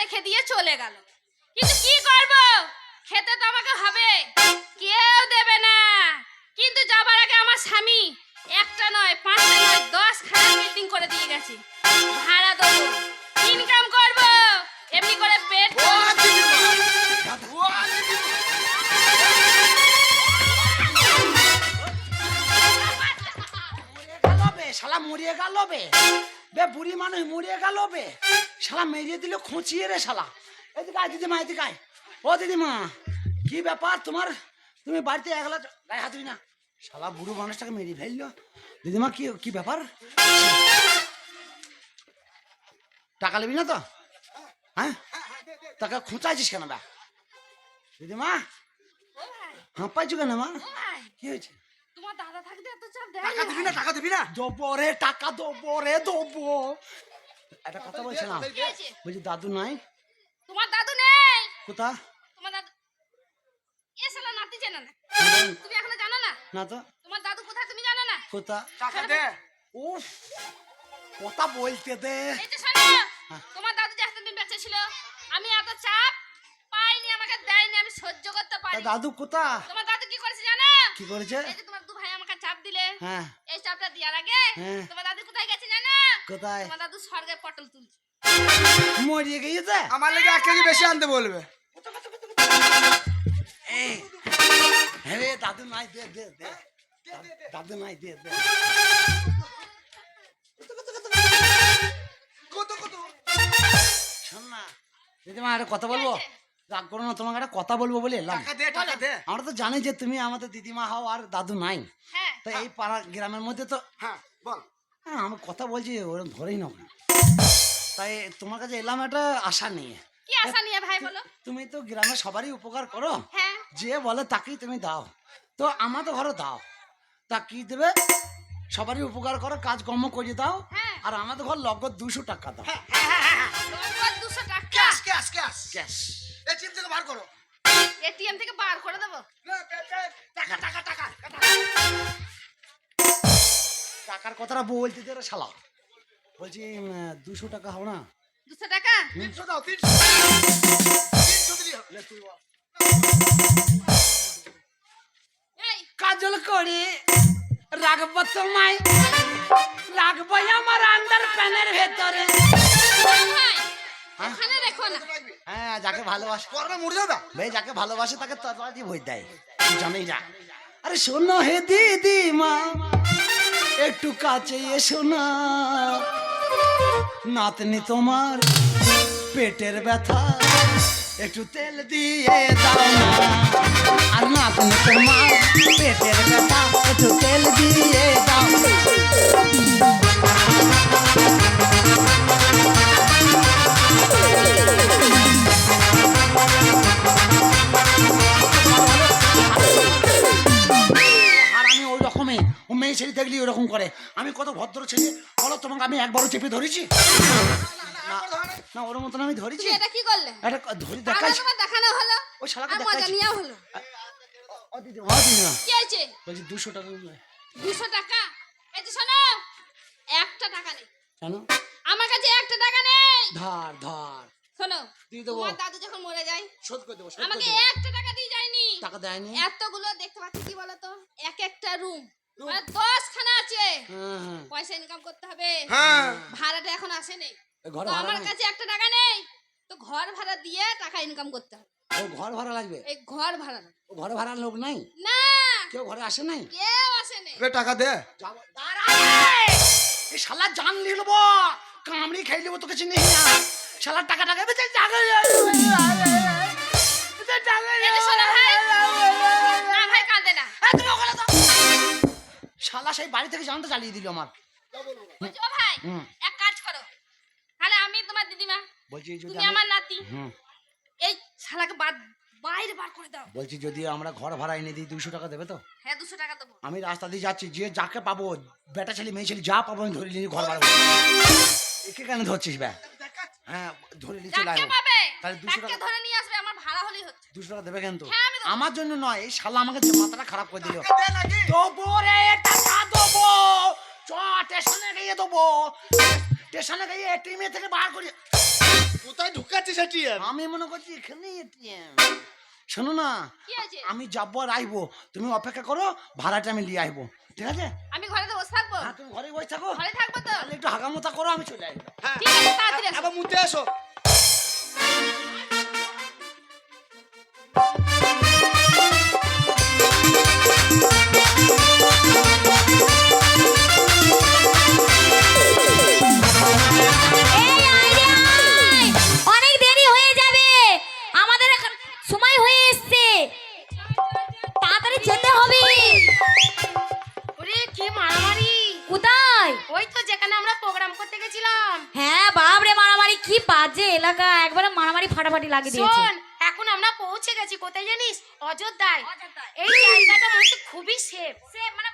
রেখে দিয়ে চলে গেল। কিন্তু কি করব? খেতে তো আমাকে হবে। কেউ দেবে না। কিন্তু যাবার আগে আমার স্বামী একটা নয়, পাঁচটা নয়, দশ খানা মিটিং করে দিয়ে গেছে। ভাড়া দেবো ইনকাম করব। এমনি করে পেট শালা মরিয়ে গেল বে। বে বুড়ি মানুষ মরিয়ে গেল বে। শালা মেরিয়ে দিল খুঁচিয়ে রে শালা। এদিকে আয় দিদিমা এদিকে আয়। ও দিদিমা কি ব্যাপার তোমার? তুমি বাড়িতে একলা গায়ে হাত না। শালা বুড়ো মানুষটাকে মেরিয়ে ফেলল। দিদিমা কি কি ব্যাপার? টাকা নেবি না তো? হ্যাঁ? তাকে খুঁচাইছিস কেন বা? দিদিমা ও ভাই। পাইছো কেন মা? কি হয়েছে? তোমার দাদা থাকতে এত চাপ দেয় টাকা দিবি না টাকা দিবি না। দেবো রে টাকা দেবো রে দেবো। একটা কথা বলছে না? বলছি দাদু নাই? তোমার দাদু নেই? কোথা? তোমার দাদু এ শালা নাতি চেনে না। তুমি এখনও জানো না? না তো। তোমার দাদু কোথায় তুমি জানো না? কোথা? টাকা দে। উফ কথা বলতে দে। এই যে শোনো হ্যাঁ। তোমার দাদু যে এতদিন বেঁচে ছিল আমি এত চাপ পাইনি আমাকে দেয়নি আমি সহ্য করতে পারি দাদু কোথা? তোমার দাদু কি করেছে জানো? কি করেছে এই যে তোমার দু ভাই আমাকে চাপ দিলে হ্যাঁ। এই চাপটা দেওয়ার আগে হ্যাঁ। তোমার দাদু কোথায় গেছে জানো? কোথায়? তোমার দাদু স্বর্গে পটল তুলছে। মরিয়ে গিয়েছে? আমার লেগে এক কেজি বেশি আনতে বলবে। হ্যাঁ দাদু নাই দে দে দে। দাদু নাই দে দে। কত কত শোন না দিদিমা কথা বলব। রাগ করো না তোমাকে একটা কথা বলব বলে এলাম। টাকা দে টাকা দে। আমরা তো জানি যে তুমি আমাদের দিদিমা হও আর দাদু নাই। হ্যাঁ। তো এই পাড়া গ্রামের মধ্যে তো হ্যাঁ বল। হ্যাঁ আমি কথা বলছি ওরকম ধরেই নাও না। তাই তোমার কাছে এলাম একটা আশা নিয়ে। কি আশা নিয়ে ভাই বলো? তুমি তো গ্রামের সবারই উপকার করো। হ্যাঁ। যে বলে তাকেই তুমি দাও। তো আমাদের ঘরে দাও। তা কি দেবে? সবারই উপকার করো কাজকর্ম করে দাও। হ্যাঁ। আর আমাদের ঘর লগদ দুশো টাকা দাও। দুশো টাকা। Cash cash cash. Cash. Chip থেকে বার করো। এটিএম থেকে বার করে দেবো। টাকা টাকা টাকা টাকার কথাটা বলতে দে শালা। বলছি দুশো টাকা হও না। দুশো টাকা? তিনশো দাও তিনশো। তিনশো দিলি হবে। লে তুই বল। এই। কাজল করে রাখব তোমায়। রাখব আমার আন্ডার প্যানের ভেতরে? ওখানে রেখো না। হ্যাঁ যাকে ভালোবাসে। করবে মুড়ে যাবে? ভাই যাকে ভালোবাসে তাকে তরবারি ভোজ দেয়? জানেই যা আরে শোনো হে দিদি মা একটু কাছে এসো না। নাতনি তোমার পেটের ব্যথা একটু তেল দিয়ে দাও না। আর নাতনি তোমার পেটের ব্যথা একটু তেল দিয়ে দাও ছেলে দেখলি ওরকম করে? আমি কত ভদ্র ছেলে বলো তোমাকে আমি একবারও চেপে ধরেছি? না ওর মতন আমি ধরেছি। এটা কি করলে? এটা ধরে দেখাইছি। দেখানো হলো? ওই শালাকে মজা দেখাইছি। হলো। কি হয়েছে? বলছি দুশো টাকা দিলে। দুশো টাকা? এই যে শোনো একটা টাকা নেই। কেন? আমার কাছে একটা টাকা নেই। ধার ধার। শোনো দিয়ে দেবো। তোমার দাদু যখন মরে যায় শোধ করে দেবো আমাকে একটা টাকা দিয়ে যায়নি। টাকা দেয়নি? এতগুলো দেখতে পাচ্ছি কি বলতো? এক একটা রুম দশ খানা আছে। হ্যাঁ। পয়সা ইনকাম করতে হবে। হ্যাঁ। ভাড়াটা এখন আসে নেই। এ ঘর তো আমার কাছে একটা টাকা নেই। তো ঘর ভাড়া দিয়ে টাকা ইনকাম করতে হবে। ও ঘর ভাড়া লাগবে? এই ঘর ভাড়া। ও ঘরে ভাড়ার লোক নাই? না। কেউ ঘরে আসে নাই? কেউ আসে নেই। এ টাকা দে। এই শালা জান লিখব কামড়ি খাই লিব তোকে চিনি না। শালা টাকা টাকা বেঁচে টাকা এই বাড়ি থেকে জানতে চালিয়ে দিল আমার। ভাই? এক কাজ করো। তাহলে আমি তোমার দিদিমা বলছি যদি তুমি আমার নাতি এই শালাকে বাদ বাইরে বার করে দাও। বলছি যদি আমরা ঘর ভাড়া এনে দিই দুশো টাকা দেবে তো? হ্যাঁ দুশো টাকা দেবো। আমি রাস্তা দিয়ে যাচ্ছি যে যাকে পাবো বেটা ছেলে মেয়ে ছেলে যা পাবো আমি ধরে নিয়ে ঘর ভাড়া একে কেন ধরছিস ব্যা হ্যাঁ ধরে নিয়ে চলে আসব তাহলে দুশো টাকা ধরে নিয়ে আসবে আমার ভাড়া হলেই হচ্ছে। দুশো টাকা দেবে কিন্তু হ্যাঁ, আমি দেবো। আমার জন্য নয় এই শালা আমাকে যে মাথাটা খারাপ করে দিল। নাকি দেবো। চ স্টেশনে গিয়ে দেবো। স্টেশনে গিয়ে এটিএম থেকে বার করি। কোথায় ঢুকাচ্ছিস এটিএম আমি মনে করছি এখানে এটিএম শোনো না কি আছে? আমি যাব আর আইবো। তুমি অপেক্ষা করো ভাড়াটা আমি নিয়ে আইবো। ঠিক আছে? আমি ঘরে তো বসে থাকব। হ্যাঁ তুমি ঘরে বসে থাকো। ঘরে থাকব তো? তাহলে একটু হাগামোতা করো আমি চলে আসব। হ্যাঁ ঠিক আছে তাড়াতাড়ি আবার মুতে এসো গেছিলাম হ্যাঁ বাপরে মারামারি কি বাজে এলাকা। একবারে মারামারি ফাটাফাটি লাগিয়ে দিয়েছে। শোন এখন আমরা পৌঁছে গেছি কোথায় জানিস? অযোধ্যায়। এই জায়গাটা মনে খুবই সেফ সেফ মানে